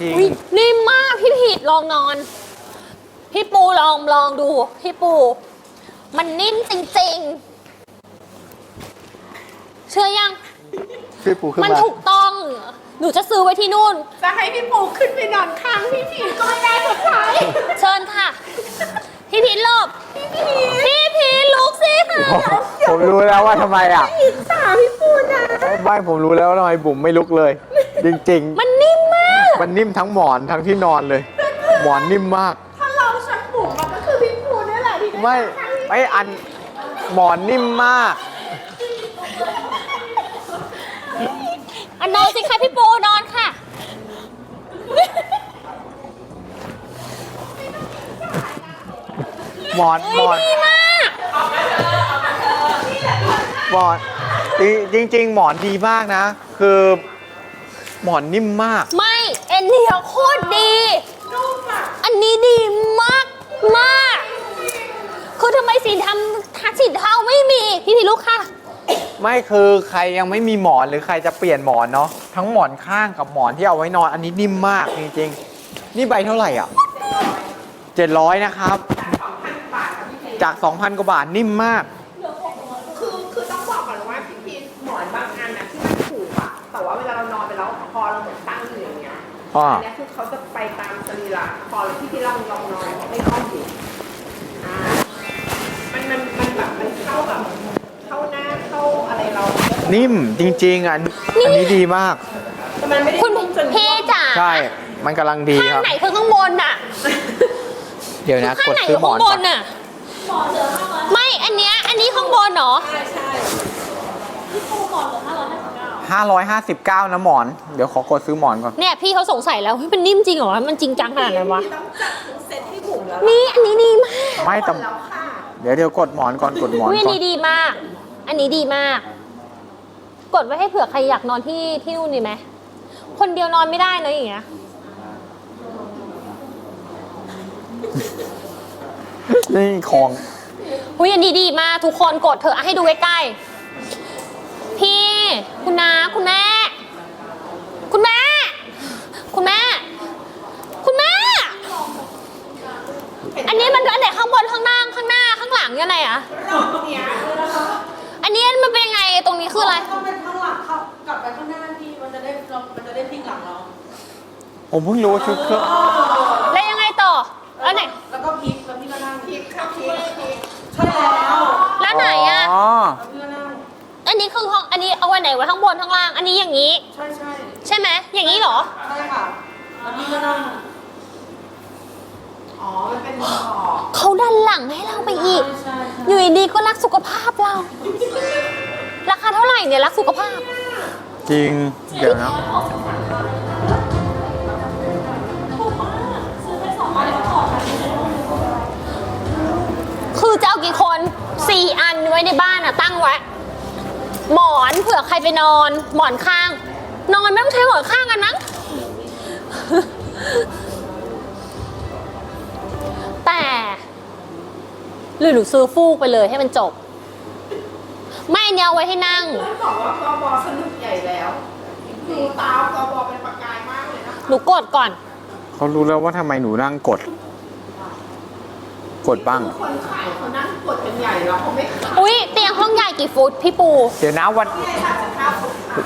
จริง อุ๊ยนิ่มมากพี่ผิดลองนอน พี่ปูลองลองดู พี่ปู มันนิ่มจริงๆ เชื่อยังพี่ปูขึ้นมันมาถูกต้อง หนูจะซื้อไว้ที่นู่น จะให้พี่ปูขึ้นไปนอนข้างพี่ผีก็ไม่ได้สุดท้าย เชิญค่ะ พี่พีทหลบ พี่พีทลุกสิค่ะ ผมรู้แล้วว่าทำไมอะอิจฉาพี่ปูนะไม่ผมรู้แล้วว่าทำไมบุ๋มไม่ลุกเลย จริงมันนิ่มมาก ๆ มันนิ่มทั้งหมอนทั้งที่นอนเลย หมอนนิ่มมาก ถ้าเราชักบุ๋มมันก็คือพี่ปูนี่แหละที่ด้ไม่นอนข้างพี่ไม่อันหมอนนิ่มมาก อันนอนสิคะพี่ปูนอนค่ะ หมอนหมอนดีมากหมอนจริงจริง ๆ หมอนดีมากนะ คือหมอนนิ่มมาก ไม่เอ็นเดียโคตรดี อันนี้ดีมากมากคือทำไมสีทำทัสีเทาไม่มี พี่พีทลุกค่ะ ไม่คือใครยังไม่มีหมอนหรือใครจะเปลี่ยนหมอนเนาะทั้งหมอนข้างกับหมอนที่เอาไว้นอนอันนี้นิ่มมากจริงๆ นี่ใบเท่าไหร่อะ700นะครับ จาก 2,000 กว่าบาทนิ่มมาก คือคือต้องบอกก่อนว่าพี่พีหมอนบางอันนะที่มันถูกอะแต่ว่าเวลาเรานอนไปแล้วคอเราเหมือนตั้งอยู่อย่างเงี้ยอ่า อันเนี้ยคือเขาจะไปตามสรีระคอแล้วพี่พีลองลองนอนไม่ค่อยดีอ่ามันมันมันแบบมันเข้าแบบเข้าหน้าเข้าอะไรเรานิ่มจริงๆอันอันนี้ดีมาก แต่มันไม่ได้คุณนุ่มจนพี่จ๋าใช่ มันกำลังดีคข้ารังบไหนคือข้างบนอะเดี๋ยวนะ ข้ากงดไหนซื้คืออหมอข้านงบก่อนนอะ ไม่ อันเนี้ย อันนี้ข้างบนเหรอ559 นะหมอน เดี๋ยวขอกดซื้อหมอนก่อน เนี่ยพี่เขาสงสัยแล้วเฮ้ยมันนิ่มจริงเหรอมันจริงจังขนาดนั้นวะ พี่ต้องจัดทั้งเซ็ตให้บุ๋มแล้วนี่อันนี้ดีมากไม่แต่แล้วค่ะ เดี๋ยวเดี๋ยวกดหมอนก่อนกดหมอนอุ้ยอันก่อนนี้ดีมาก อันนี้ดีมาก กดไว้ให้เผื่อใครอยากนอนที่ที่นู่นดีไหม คนเดียวนอนไม่ได้นะอย่างเงี้ย นี่ของอุ้ยอันนี้ดีมากทุกคนกดเถอะอะให้ดูใกล้ๆ พี่ คุณนาคุณแม่ คุณแม่ คุณแม่ คุณแม่ อันนี้มันอันไหนข้างบนข้างล่างข้างหน้าข้างหลังยังไงอะตรงเนี้ยอันนี้มันเป็นยังไงตรงนี้คืออะไรต้องเป็นข้างหลังเข้ากลับไปข้างหน้าพี่มันจะได้เรามันจะได้พลิกหลังเราผมเพิ่งรู้ว่าชุดเครื่องแล้วยังไงต่อ อันไหน แล้วก็พลิก ใช่แล้วแล้วไหนอะอ๋อแล้วพี่ก็นั่งอันนี้คือห้อง อันนี้เอาไว้ไหนไว้ข้างบนข้างล่าง อันนี้อย่างนี้ ใช่ใช่ใช่ไหม อย่างนี้เหรอ ใช่ค่ะแล้วพี่ก็นั่งอ๋อมันเป็นหมอกเขาดันหลังให้เราไปอีก ใช่ใช่อยู่ดีๆก็รักสุขภาพเรา ราคาเท่าไหร่เนี่ยรักสุขภาพ จริง เดี๋ยวนะคื ใครไปนอน หมอนข้าง นอนไม่ต้องใช้หมอนข้างกันมั้งแต่หรือหนูซื้อฟูกไปเลยให้มันจบ ไม่อันเนี้ยเอาไว้ให้นั่งต้องบอกว่ากบสนุกใหญ่แล้วดูตากบเป็นประกายมากเลยนะหนูกดก่อน เขารู้แล้วว่าทำไมหนูนั่งกด กดบ้าง คนขายเขานั่งกดกันใหญ่แล้วเขาไม่ขาย อุ้ยเตียงห้องใหญ่กี่ฟุตพี่ปู เดี๋ยวนะวัน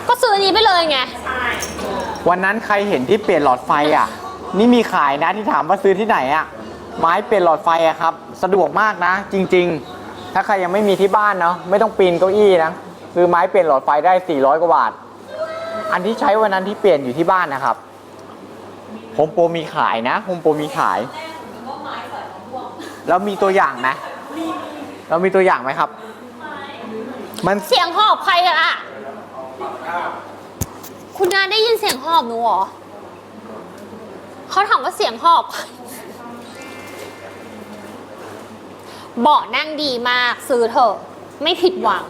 ก็ซื้ออันนี้ไปเลยไงใช่วันนั้นใครเห็นที่เปลี่ยนหลอดไฟอะ นี่มีขายนะที่ถามว่าซื้อที่ไหนอะ ไม้เปลี่ยนหลอดไฟอะครับ สะดวกมากนะ จริง ๆ ถ้าใครยังไม่มีที่บ้านเนาะไม่ต้องปีนเก้าอี้นะคือไม้เปลี่ยนหลอดไฟได้ 400 กว่าบาท อันที่ใช้วันนั้นที่เปลี่ยนอยู่ที่บ้านนะครับโฮมโปรมีขายนะโฮมโปรมีขาย แล้วมีตัวอย่างไหมเรามีตัวอย่างไหมครับ มันเสียงหอบใครกันอะ คุณนาได้ยินเสียงหอบหนูเหรอ เขาถามว่าเสียงหอบใครเบาะนั่งดีมากซื้อเถอะ ไม่ผิดหวัง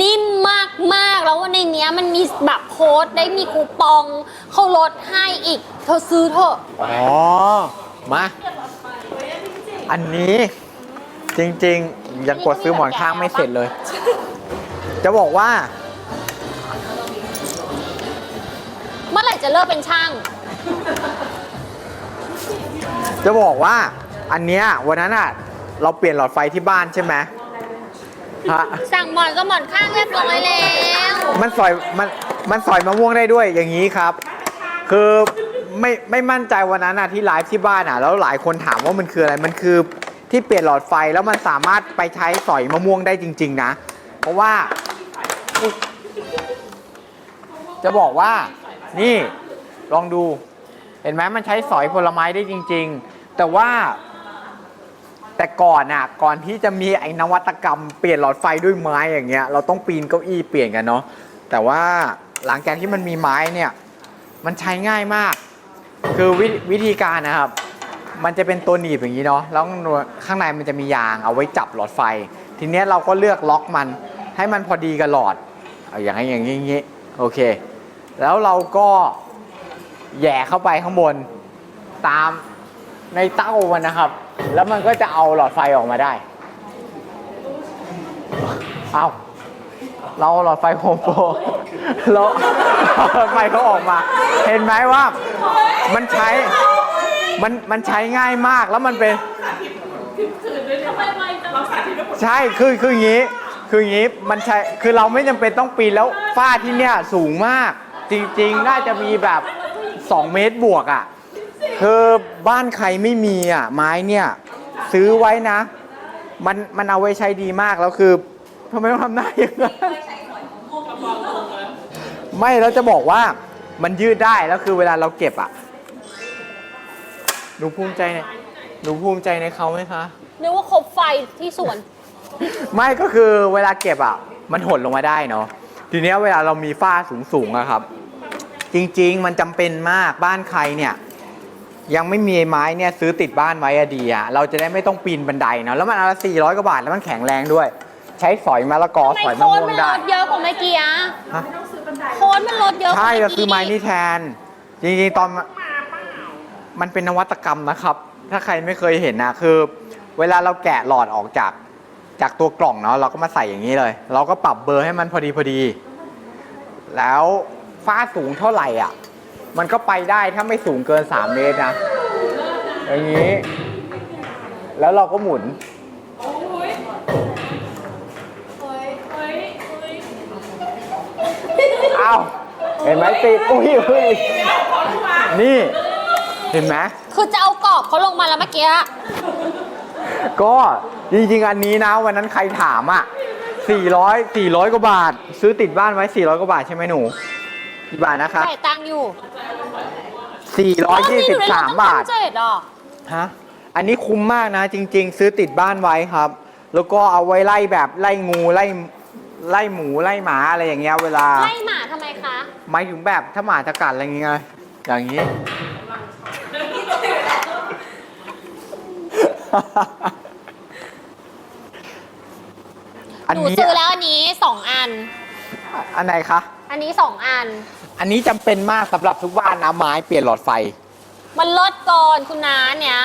นิ่มมากมากๆแล้วในเนี้ยมันมีแบบโค้ดได้มีคูปอง เขาลดให้อีก เธอซื้อเถอะ อ๋อ มา อันนี้จริงๆ ยังกดซื้อหมอนข้างไม่เสร็จเลย จะบอกว่า เมื่อไหร่จะเลิกเป็นช่าง จะบอกว่าอันเนี้ยวันนั้นอะเราเปลี่ยนหลอดไฟที่บ้านใช่ไหมฮะสั่งหมอนก็หมอนข้างเรียบร้อยแล้วมันสอยมันมันสอยมะม่วงได้ด้วยอย่างนี้ครับ คือไม่ไม่มั่นใจวันนั้นอะที่ไลฟ์ที่บ้านอะแล้วหลายคนถามว่ามันคืออะไรมันคือที่เปลี่ยนหลอดไฟแล้วมันสามารถไปใช้สอยมะม่วงได้จริง ๆ นะ เพราะว่าอุ๊ยจะบอกว่า นี่ลองดู เห็นไหมมันใช้สอยผลไม้ได้จริง ๆ แต่ว่า แต่ก่อนอะก่อนที่จะมีไอ้นวัตกรรมเปลี่ยนหลอดไฟด้วยไม้อย่างเงี้ยเราต้องปีนเก้าอี้เปลี่ยนกันเนาะแต่ว่าหลังจากที่มันมีไม้เนี่ยมันใช้ง่ายมาก คือววิธีการนะครับ มันจะเป็นตัวหนีบอย่างนี้เนาะแล้วข้างในมันจะมียางเอาไว้จับหลอดไฟ ทีเนี้ยเราก็เลือกล็อกมันให้มันพอดีกับหลอด เอาอย่างนี้อย่างนี้อย่างนี้โอเค แล้วเราก็แย่เข้าไปข้างบนตามในเต้ามันนะครับ แล้วมันก็จะเอาหลอดไฟออกมาได้ เอาเราเอาหลอดไฟโฮมโปรเราหลอดไฟเขาออกมา เห็นไหมว่ามันใช้ มันมันใช้ง่ายมากแล้วมันเป็น ใช่คือคืออย่างนี้ คืออย่างนี้มันใช่คือเราไม่จำเป็นต้องปีนแล้วฝ้าที่เนี่ยสูงมาก จริงๆ น่าจะมีแบบ 2 เมตรบวกอะคือบ้านใครไม่มีอะ ไม้เนี่ย ซื้อไว้นะ มันมันเอาไว้ใช้ดีมากแล้วคือทำไมต้องทำหน้าอย่างนั้นไม่แล้วจะบอกว่ามันยืดได้แล้วคือเวลาเราเก็บอะหนูภูมิใจในหนูภูมิใจในเขาไหมคะ นึกว่าครบไฟที่สวน ไม่ก็คือเวลาเก็บอะ มันหดลงมาได้เนาะทีเนี้ยเวลาเรามีฝ้าสูงๆอะครับ จริง ๆ มันจำเป็นมากบ้านใครเนี่ยยังไม่มีไม้เนี่ยซื้อติดบ้านไว้อะดีอะเราจะได้ไม่ต้องปีนบันไดเนาะแล้วมันอนละสี่ร้อยกว่าบาทแล้วมันแข็งแรงด้วย ใช้สอยมะละกอทำไมสอยมะโค้ดม่วงมันลได้ดเยอะกว่าเมื่อกี้อะฮะโค้ดมันลดเยอะกว่าใช่เมื่เราอซื้กี้อไม้นี่แทน จริงๆตอนมันเป็นนวัตกรรมนะครับ ถ้าใครไม่เคยเห็นนะคือ เวลาเราแกะหลอดออกจากจากตัวกล่องเนาะเราก็มาใส่อย่างนี้เลย เราก็ปรับเบอร์ให้มันพอดีพอดี แล้ว ฟ้าสูงเท่าไหร่อะ มันก็ไปได้ถ้าไม่สูงเกิน 3 เมตรนะ อย่างนี้ แล้วเราก็หมุนอ้าวเห็นไหมติด อุ้ยอุ้ยนี่ เห็นไหม คือจะเอากรอบเขาลงมาแล้วเมื่อกี้ ก็จริงๆ อันนี้นะวันนั้นใครถามอะ400 400 กว่าบาท ซื้อติดบ้านไว้ 400 กว่าบาทใช่ไหมหนู กี่บาทนะคะจ่ายตังค์อยู่423 บาท เจ็ดอะฮะ อันนี้คุ้มมากนะ จริง ๆ ซื้อติดบ้านไว้ครับ แล้วก็เอาไว้ไล่แบบไล่งูไล่ไล่หมูไล่หมาอะไรอย่างเงี้ยเวลา ไล่หมาทำไมคะ หมายถึงแบบถ้าหมาจะกัดอะไรอย่างเงี้ยอย่างนี้ อันหนูนี้ซื้อแล้วอันนี้สองอัน อันไหนคะ อันนี้สองอัน อันนี้จำเป็นมากสำหรับทุกบ้านนะไม้เปลี่ยนหลอดไฟ มันลดก่อนคุณน้าเนี้ย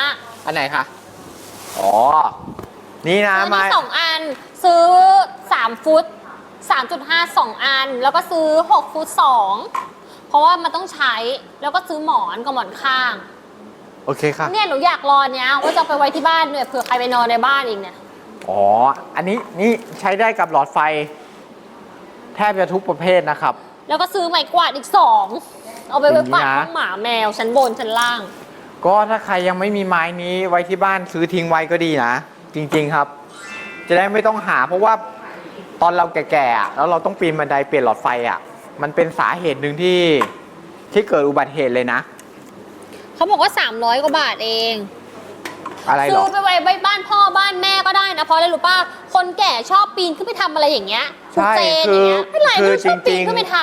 อันไหนคะ อ๋อ นี่นะซื้อไม้ นี่สองอัน ซื้อ3ฟุต3.5 2อัน แล้วก็ซื้อ6ฟุต2เพราะว่ามันต้องใช้แล้วก็ซื้อหมอนกับหมอนข้าง โอเคค่ะ เนี่ยหนูอยากรอเนี้ยว่าจะเอาไปไว้ที่บ้านเนี่ยเผื่อใครไปนอนในบ้านอีกเนี่ย อ๋อ อันนี้นี่ใช้ได้กับหลอดไฟ แทบจะทุกประเภทนะครับ แล้วก็ซื้อไม้กวาดอีกสองเอาไปไว้กวาดอย่างนี้นะห้องหมาแมวชั้นบนชั้นล่าง ก็ถ้าใครยังไม่มีไม้นี้ไว้ที่บ้านซื้อทิ้งไว้ก็ดีนะ จริงๆครับ จะได้ไม่ต้องหาเพราะว่าตอนเราแก่ๆอะแล้วเราต้องปีนบันไดเปลี่ยนหลอดไฟอะ มันเป็นสาเหตุหนึ่งที่ที่เกิดอุบัติเหตุเลยนะ เขาบอกว่า 300 กว่าบาทเอง อะไรหรซื้ออไปไว้ไว้บ้านพ่อบ้านแม่ก็ได้นะเพราะอะไรรู้ป่ะคนแก่ชอบปีนขึ้นไปทำอะไรอย่างเงี้ยใช่เจนอย่างเงี้ยคือไม่เป็นไรคือไม่ชอบจริปีงนๆขึ้นไปท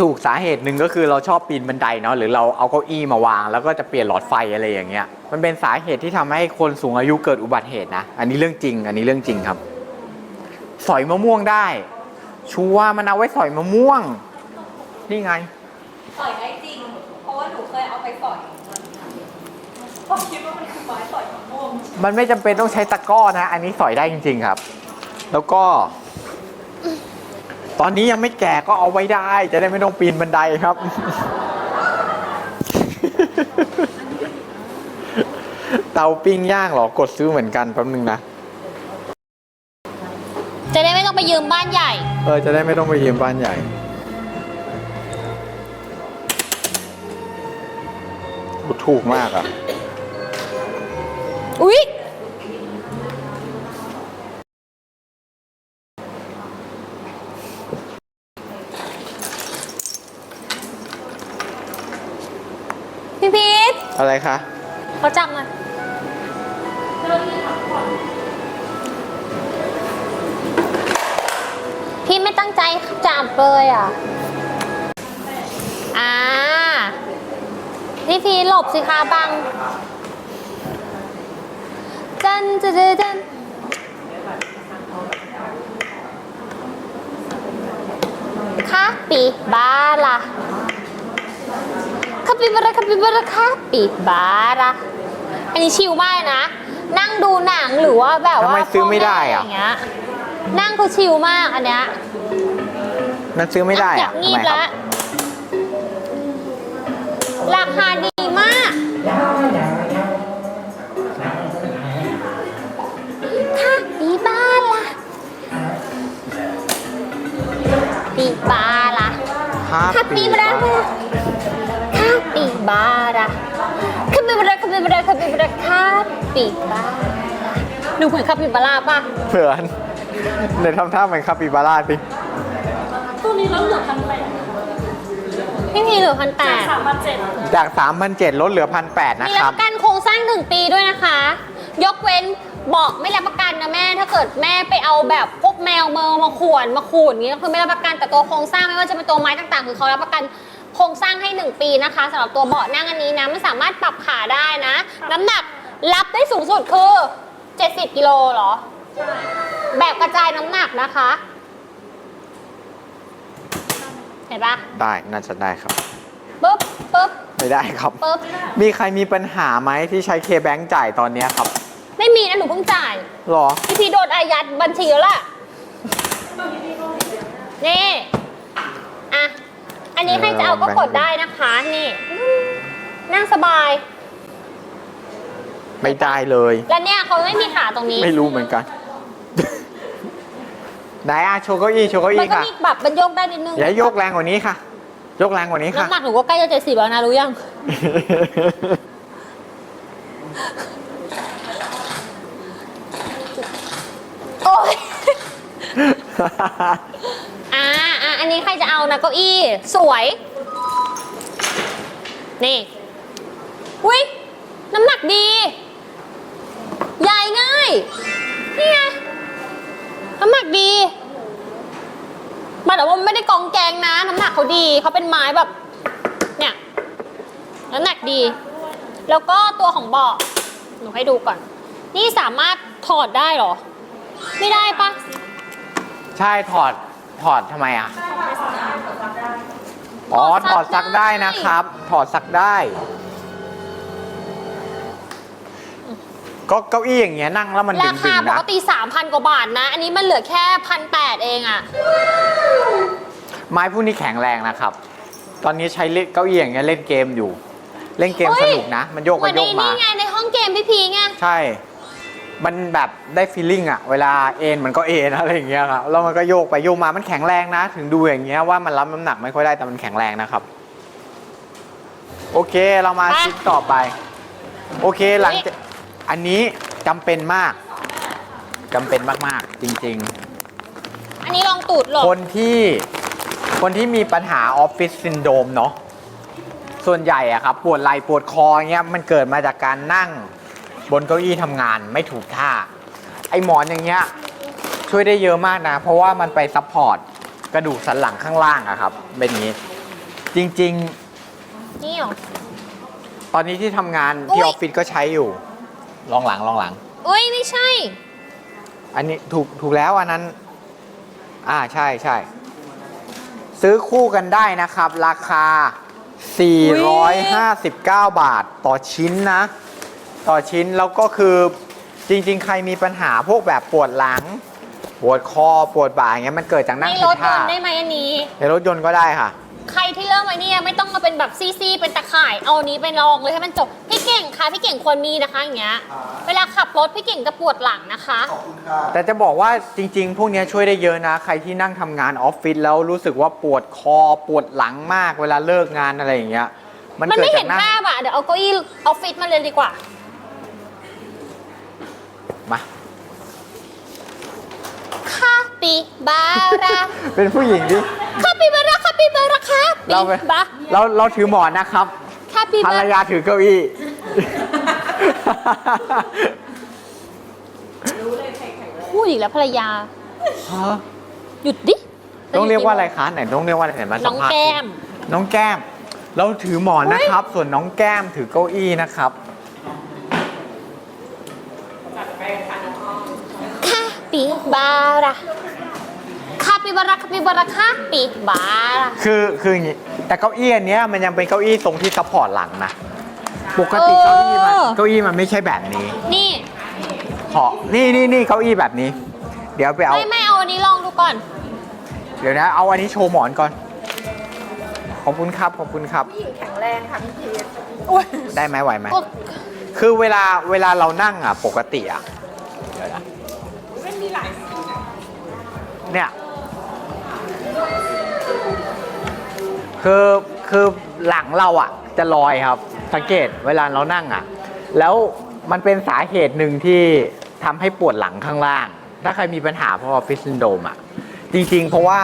ถูกสาเหตุหนึ่งก็คือเราชอบปีนบันไดเนาะหรือเราเอาเก้าอี้มาวาง แล้วก็จะเปลี่ยนหลอดไฟอะไรอย่างเงี้ยมันเป็นสาเหตุที่ทำให้คนสูงอายุเกิดอุบัติเหตุนะ อันนี้เรื่องจริง อันนี้เรื่องจริงครับ สอยมะม่วงได้ชัวร์มันเอาไว้สอยมะม่วง นี่ไง สอยได้จริง เพราะว่าหนูเคยเอาไปสอย มันไม่จำเป็นต้องใช้ตะกร้อนะ อันนี้สอยได้จริง ๆครับ แล้วก็ ตอนนี้ยังไม่แก่ก็เอาไว้ได้ จะได้ไม่ต้องปีนบันไดครับ เตาปิ้งย่างเหรอกดซื้อเหมือนกันแป๊บนึงนะ จะได้ไม่ต้องไปยืมบ้านใหญ่ เออจะได้ไม่ต้องไปยืมบ้านใหญ่โหถูกมากอะ อุ๊ย พี่พีทอะไรคะ เขาจับมาพี่ไม่ตั้งใจจับเลยอะ อ่า พี่พีทหลบสิคะบัง จันจะจะจันคาปิบาร่าคาปิบาร่าคาปิบาร่าคาปิบาร่าอันนี้ชิลมากเลยนะ นั่งดูหนังหรือว่าแบบว่าทำไมซื้อไม่ได้อะ พ่แย่างเงี้ยนั่งคือชิลมากอันเนี้ยนั่นซื้อไม่ได้อยาอะกทำงีบไมครัละบราคาดี คาปิบาร่าคาปิบาร่าคาปิบาร่าคาปิบาร่าคาปิบาร่าคาปิบาร่าดูเหมือนคาปิบาร่าป่ะเผื่อนเดี๋ยวทำท่าเหมือนคาปิบาร่าสิตัวนี้แล้วเหลือพันแปดพี่พีเหลือพันแปดสามพันเจ็ดจาก3,700ลดเหลือ1,800นะมีครัรับบ ประกันโครงสร้างหนึ่งปีด้วยนะคะ ยกเว้นบอกไม่รับประกันนะแม่ ถ้าเกิดแม่ไปเอาแบบพวก แมวเมอมาข่วนมาขูดอย่างนี้ก็คือไม่รับประกันแต่ตัวโครงสร้างไม่ว่าจะเป็นตัวไม้ต่างๆ คือเขารับประกันโครงสร้างให้ 1 ปีนะคะสำหรับตัวเบาะนั่งอันนี้นะมันสามารถปรับขาได้นะ น้ำหนักรับได้สูงสุดคือ 70กิโลเหรอ แบบกระจายน้ำหนักนะคะ เห็นปะได้น่าจะได้ครับ ปึ๊บปึ๊บไม่ได้ครับ ปึ๊บ มีใครมีปัญหาไหมที่ใช้เคแบงจ่ายตอนเนี้ยครับ ไม่มีนะหนูเพิ่งจ่ายหรอ พี่พีโดนอายัดบัญชีแล้วล่ะ นี่ อะ อันนี้ให้จะเอาก็กดได้นะคะ นี่ นั่งสบาย ไม่ได้เลย แล้วเนี่ยเขาไม่มีขาตรงนี้ ไม่รู้เหมือนกัน ไหนอะโชว์เก้าอี้โชว์เก้ามัอี้นก็ค่ะมีแบบมันโยกได้นิดนึงอย่าโยกแรงกว่านี้ค่ะ ยกแรงกว่านี้ค่ะ น้ำหนักหนูก็ใกล้จะเจ็ดสิบแล้วนะรู้ยัง โอ้ย อ่าอ่าอันนี้ใครจะเอานะเก้าอี้ สวย นี่อุ้ยน้ำหนักดี ใหญ่ง่าย นี่ไง น้ำหนักดีมาแต่ว่ามันไม่ได้กองแกงนะ น้ำหนักเขาดี เขาเป็นไม้แบบ เนี่ย น้ำหนักดี แล้วก็ตัวของเบาะหนูให้ดูก่อน นี่สามารถถอดได้เหรอ ไม่ได้ปะ ใช่ถอดถอดทำไมอะ อ๋อ ถอดซักได้นะครับ ถอดซักได้ ก็เก้าอี้อย่างเงี้ยนั่งแล้วมันดึรางดึคางปนะกติ 3,000 กว่าบาทนะ อันนี้มันเหลือแค่พันแปดเองอะไม้พวกนี้แข็งแรงนะครับ ตอนนี้ใช้เล่นเก้าอี้อย่างเงี้ยเล่นเกมอยู่ เล่นเกมเฮ้สยนุกนะ มันโยกเหไปมือนโยในกมา นี่ไงในห้องเกมพี่พีไง ใช่ มันแบบได้ฟีลลิ่งอะเวลาเอ็นมันก็เอ็นอะไรอย่างเงี้ยครับแล้วมันก็โยกไปโยกมามันแข็งแรงนะ ถึงดูอย่างเงี้ยว่ามันรับน้ำหนักไม่ค่อยได้แต่มันแข็งแรงนะครับ โอเคเรามาไปชิ้นต่อไป โอเคหลังจากอันนี้จำเป็นมากจำเป็นมากๆ จริงๆอันนี้ลองตูดหลบคนที่คนที่มีปัญหาออฟฟิศซินโดรมเนาะส่วนใหญ่อะครับปวดไหล่ปวดคอเงี้ยมันเกิดมาจากการนั่ง บนเก้าอี้ทำงานไม่ถูกท่า ไอหมอนอย่างเงี้ยช่วยได้เยอะมากนะ เพราะว่ามันไปซัพพอร์ตกระดูกสันหลังข้างล่างอะครับเป็นอย่างนี้ จริงนี่เหรอ ๆ ตอนนี้ที่ทำงานที่อุ๊อยอฟฟิศก็ใช้อยู่ ลองหลังลองหลังเอ้ยไม่ใช่ อันนี้ถูกถูกแล้วอันนั้น อ่าใช่ใช่ ซื้อคู่กันได้นะครับ ราคา 459 บาทต่อชิ้นนะ ต่อชิ้นแล้วก็คือจริง ๆ ใครมีปัญหาพวกแบบปวดหลัง ปวดคอปวดบ่าอย่างเงี้ยมันเกิดจากนั่งในผิรดถยท่านต์ได้ไหมอันนี้ ในรถยนต์ก็ได้ค่ะ ใครที่เริ่มไว้เนี่ยไม่ต้องมาเป็นแบบซี่ๆเป็นตะข่าย เอาอันนี้ไปลองเลยให้มันจบ พี่เก่งคะพี่เก่งควรมีนะคะอย่างเงี้ย เวลาขับรถพี่เก่งจะปวดหลังนะคะ แต่จะบอกว่าจริง ๆ พวกเนี้ยช่วยได้เยอะนะ ใครที่นั่งทำงานออฟฟิศแล้วรู้สึกว่าปวดคอปวดหลังมากเวลาเลิกงานอะไรอย่างเงี้ยมันมันเกิดไม่จาเห็กนนั่งภาพอะเดี๋ยวเอาเก้าอี้ออฟฟิศมาเลยดีกว่า มาคาปิบาราเป็นผู้หญิงดิคาปิบาราคาปิบาราคาปิเราไปบาเราเราถือหมอนนะครับคาปิภรบารยาถือเก้าอี้พูดอีกแล้วภรรยา ฮะหยุดดิต้องเรียกว่าอะไรคะไหนต้องเรียกว่าอะไรไหนมาน้สัอมงภาษณ์แก้ม น้องแก้ม เราถือหมอนนะครับ ส่วนน้องแก้มถือเก้าอี้นะครับ จัดไปค่ะน้องอ้อม คาปิ บาราคาปิบาราคาปิบาราคาปิบาราคือคืออย่างงี้แต่เก้าอี้อันเนี้ยมันยังเป็นเก้าอี้ทรงที่ซัพพอร์ตหลังนะปกติเก้าอี้มันเก้าอี้มันไม่ใช่แบบนี้นี่ ขอนี่นี่นี่เก้าอี้แบบนี้ เดี๋ยวไปเอา ไม่ไม่เอาอันนี้ลองดูก่อน เดี๋ยวนะ เอาอันนี้โชว์หมอนก่อน ขอบคุณครับขอบคุณครับ ผู้หญิงแข็งแรงค่ะพี่พีทได้ไหมไหวไหม โอ้คือเวลาเวลาเรานั่งอะปกติอะเดี๋ยวนะมันมีหลายสีนะ เนี่ยคือคือหลังเราอะ จะลอยครับ สังเกตเวลาเรานั่งอะ แล้วมันเป็นสาเหตุหนึ่งที่ทำให้ปวดหลังข้างล่าง ถ้าใครมีปัญหาเพราะฟิสซินโดมอะ จริง ๆ เพราะว่า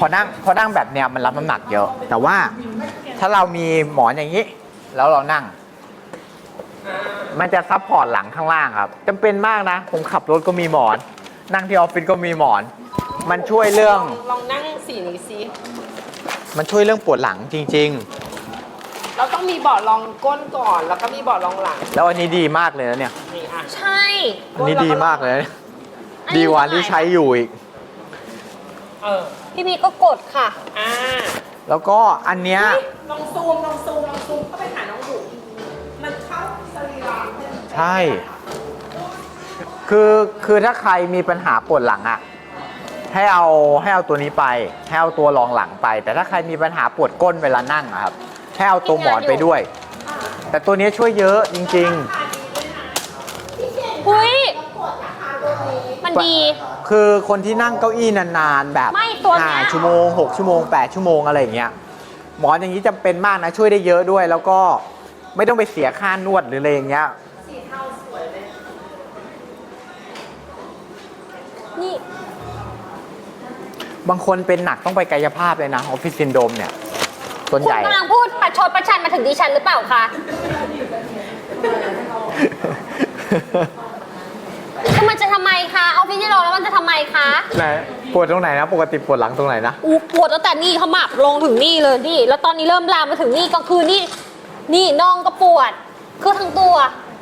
พอนั่งพอนั่งแบบเนี้ยมันรับน้ำหนักเยอะ แต่ว่าถ้าเรามีหมอนอย่างนี้ แล้วเรานั่ง มันจะซับพอร์ตหลังข้างล่างครับจำเป็นมากนะ ผมขับรถก็มีหมอน นั่งที่ออฟฟิศก็มีหมอน มันช่วยเรื่อง ลองนั่งสีนี้สิมันช่วยเรื่องปวดหลังจริง เราต้องมีเบาะรองก้นก่อน แล้วก็มีเบาะรองหลังๆ แล้วอันนี้ดีมากเลยนะเนี่ย นี่อะ ใช่ อันนี้ดีมากเลยนะอันนี้ดีกว่าที่ใช้อยู่อีก เออ พี่พีก็กดค่ะ อ่าแล้วก็อันเนี้ย ลองซูมลองซูมลองซูมเข้าไปหาน้องบุ๋มมันเข้าสรีระเต็มใช่ คือคือถ้าใครมีปัญหาปวดหลังอะให้เอาให้เอาตัวนี้ไป ให้เอาตัวรองหลังไป แต่ถ้าใครมีปัญหาปวดก้นเวลานั่งอะครับให้เอาตัวหมอนไปด้วย แต่ตัวนี้ช่วยเยอะจริง อุ้ยมันดี ๆ คือคนที่นั่งเก้าอี้นานๆ แบบไม่ตัวเนี้ย ห้าชั่วโมง6ชั่วโมง8ชั่วโมงอะไรอย่างเงี้ยหมอนอย่างนี้จำเป็นมากนะช่วยได้เยอะด้วย แล้วก็ไม่ต้องไปเสียค่านวดหรืออะไรอย่างเงี้ย บางคนเป็นหนักต้องไปกายภาพเลยนะออฟฟิศซินโดมเนี่ยส่วนคุใหณญ่ กำลังพูดประชดประชันมาถึงดิฉันหรือเปล่าคะคือมันจะทำไมคะเอาพี่ที่รอแล้วมันจะทำไมคะไหนปวดตรงไหนนะ ปกติปวดหลังตรงไหนนะ อูปวดตั้งแต่นี่ขมับลงถึงนี่เลยนี่ แล้วตอนนี้เริ่มลามมาถึงนี่กลางคืนนี่ นี่น่องก็ปวด คือทั้งตัว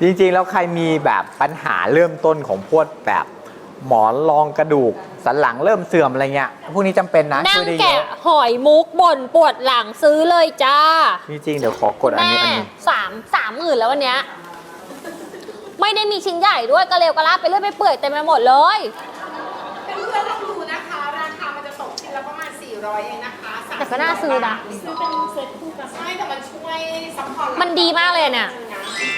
จริงๆ แล้วใครมีแบบปัญหาเริ่มต้นของพวกแบบ หมอนรองกระดูก สันหลังเริ่มเสื่อมอะไรเงี้ยพวกนี้จำเป็นนะนั่ช่งวยได้เยแกะอะหอยมุกบ่นปวดหลังซื้อเลยจ้า จริงๆเดี๋ยวขอกดอันแม่นี้อันนี้สามสามหมื่นแล้ววันเนี้ยไม่ได้มีชิ้นใหญ่ด้วยกระเลวกระลาบไปเรื่อยไปเปื่อยเต็มไปหมดเลย เป็นเพื่อนๆลองดูนะคะ ราคามันจะตกชิ้นละประมาณ 400 เองนะคะ30แต่ก็น่าซื้อนะ ซื้อเป็นเซ็ตคู่กันใช่แต่มันช่วยซัพพอร์ตมันดีมากเลยเนี่ยอื